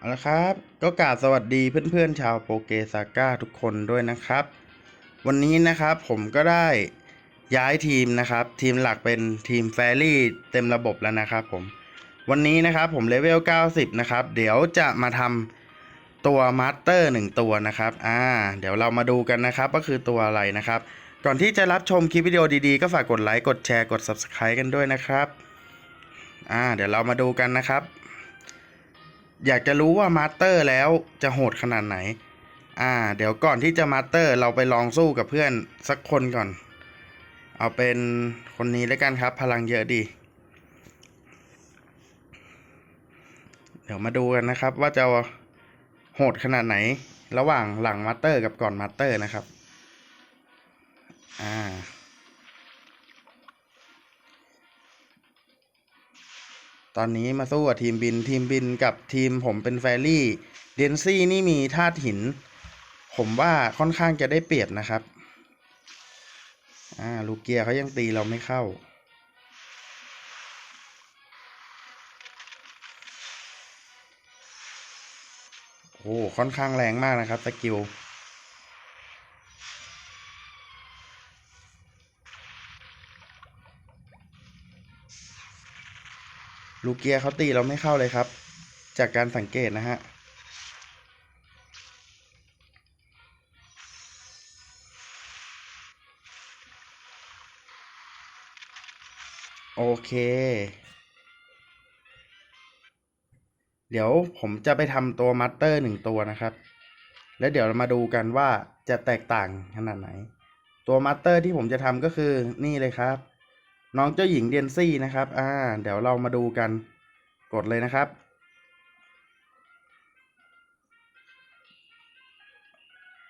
เอาละครับ ก็กราบสวัสดีเพื่อนๆชาวโปเกซาก้าทุกคนด้วยนะครับ วันนี้นะครับผมก็ได้ย้ายทีมนะครับ ทีมหลักเป็นทีมแฟรี่เต็มระบบแล้วนะครับผม วันนี้นะครับผมเลเวล 90 นะครับ เดี๋ยวจะมาทำตัวมาสเตอร์หนึ่งตัวนะครับ อ่า เดี๋ยวเรามาดูกันนะครับว่าคือตัวอะไรนะครับ ก่อนที่จะรับชมคลิปวิดีโอดีๆ ก็ฝากกดไลค์ กดแชร์ กด Subscribe กันด้วยนะครับ อ่า เดี๋ยวเรามาดูกันนะครับ อยากจะรู้ว่ามาสเตอร์แล้วจะโหดขนาดไหน อ่า เดี๋ยวก่อนที่จะมาสเตอร์เราไปลองสู้กับเพื่อนสักคนก่อน เอาเป็นคนนี้แล้วกันครับ พลังเยอะดี เดี๋ยวมาดูกันนะครับ ว่าจะโหดขนาดไหน ระหว่างหลังมาสเตอร์กับก่อนมาสเตอร์นะครับ อ่า อนนี้มาสู้กับทีมบินทีมบินกับทีมผมเป็นแฟรี่เดนซี่นี่มีธาตุหิน ผมว่าค่อนข้างจะได้เปรียบนะครับอ่าลูกเกียร์เขายังตีเราไม่เข้า โอ้ค่อนข้างแรงมากนะครับสกิล ลูกเกียร์เขาตีเราไม่เข้าเลยครับ จากการสังเกตนะฮะโอเค เดี๋ยวผมจะไปทำตัวมัตเตอร์หนึ่งตัวนะครับ แล้วเดี๋ยวเรามาดูกันว่าจะแตกต่างขนาดไหน ตัวมัตเตอร์ที่ผมจะทำก็คือนี่เลยครับ น้องเจ้าหญิงเดียนซี่นะครับ อ่า เดี๋ยวเรามาดูกัน กดเลยนะครับ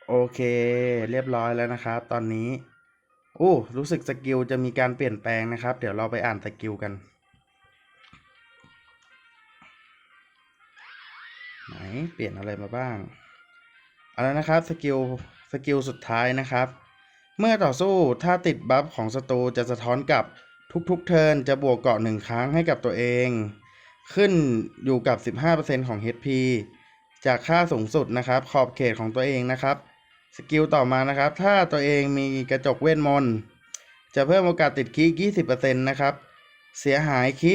โอเค เรียบร้อยแล้วนะครับ ตอนนี้โอ้รู้สึกสกิลจะมีการเปลี่ยนแปลงนะครับ เดี๋ยวเราไปอ่านสกิลกัน ไหน เปลี่ยนอะไรมาบ้าง เอาแล้วนะครับ สกิล สกิลสุดท้ายนะครับ เมื่อต่อสู้ถ้าติดบัฟของศัตรูจะสะท้อนกลับ ทุกๆเทิร์นจะบวกเกาะหนึ่งครั้งให้กับตัวเอง ขึ้นอยู่กับ 15%ของ HP จากค่าสูงสุดนะครับ ขอบเขตของตัวเองนะครับ สกิลต่อมานะครับ ถ้าตัวเองมีกระจกเวทมนต์จะเพิ่มโอกาสติดคี20%นะครับ เสียหายคี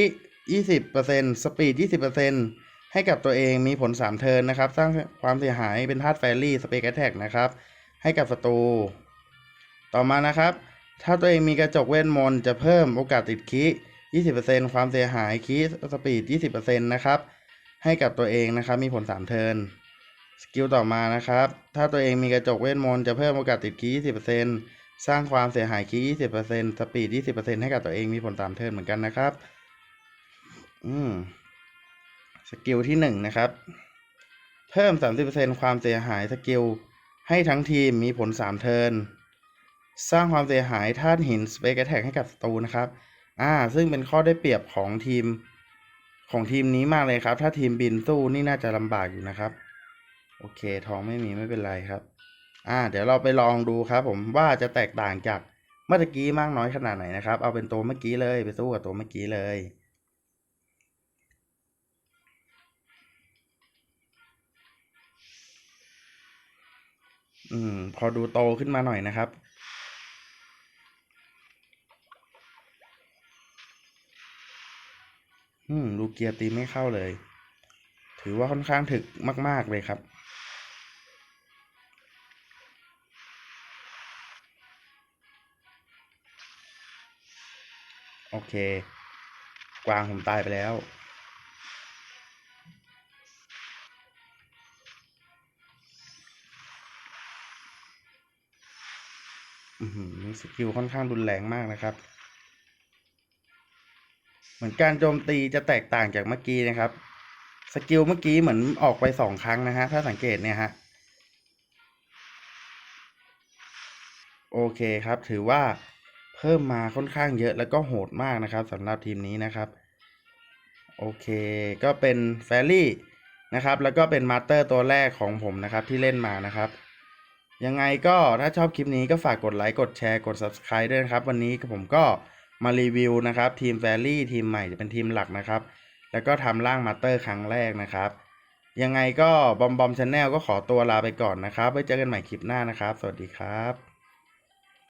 20%สปีด 20%ให้กับตัวเองมีผล 3 เทิร์นนะครับ สร้างความเสียหายเป็นธาตุแฟรี่สเปกแท็กนะครับ ให้กับศัตรู ต่อมานะครับ ถ้าตัวเองมีกระจกเวทมนต์จะเพิ่มโอกาสติดคี20%ความเสียหายคีสปีด 20%นะครับ ให้กับตัวเองนะครับ มีผล 3 เทิร์น สกิลต่อมานะครับ ถ้าตัวเองมีกระจกเวทมนต์จะเพิ่มโอกาสติดคี20%สร้างความเสียหายคี20%สปีด 20%ให้กับตัวเองมีผล 3 เทิร์นเหมือนกันนะครับ อืม สกิลที่หนึ่งนะครับ เพิ่ม 30%ความเสียหายสกิลให้ทั้งทีมมีผล 3 เทิร์น สร้างความเสียหายธาตุหินสเปกแท็กให้กับศัตรูนะครับ อ่า ซึ่งเป็นข้อได้เปรียบของทีมของทีมนี้มากเลยครับ ถ้าทีมบินสู้นี่น่าจะลำบากอยู่นะครับ โอเค ทองไม่มีไม่เป็นไรครับ อ่า เดี๋ยวเราไปลองดูครับ ผมว่าจะแตกต่างจากเมื่อกี้มากน้อยขนาดไหนนะครับ เอาเป็นตัวเมื่อกี้เลย ไปสู้กับตัวเมื่อกี้เลยอืม พอดูโตขึ้นมาหน่อยนะครับ อืมลูกเกียร์ตีไม่เข้าเลย ถือว่าค่อนข้างถึกมาก ๆ เลยครับ โอเค กวางผมตายไปแล้วอือหือสกิลค่อนข้างรุนแรงมากนะครับ เหมือนการโจมตีจะแตกต่างจากเมื่อกี้นะครับ สกิลเมื่อกี้เหมือนออกไปสองครั้งนะฮะ ถ้าสังเกตเนี่ยฮะ โอเคครับ ถือว่าเพิ่มมาค่อนข้างเยอะแล้วก็โหดมากนะครับสำหรับทีมนี้นะครับ โอเค ก็เป็นแฟรี่นะครับ แล้วก็เป็นมาสเตอร์ตัวแรกของผมนะครับที่เล่นมานะครับ ยังไงก็ถ้าชอบคลิปนี้ก็ฝากกดไลค์ กดแชร์ กด Subscribe ด้วยนะครับ วันนี้ผมก็ มารีวิวนะครับ ทีมแฟรี่ทีมใหม่จะเป็นทีมหลักนะครับ แล้วก็ทำร่างมาสเตอร์ครั้งแรกนะครับ ยังไงก็บอมบอมชาแนลก็ขอตัวลาไปก่อนนะครับไว้เจอกันใหม่คลิปหน้านะครับ สวัสดีครับ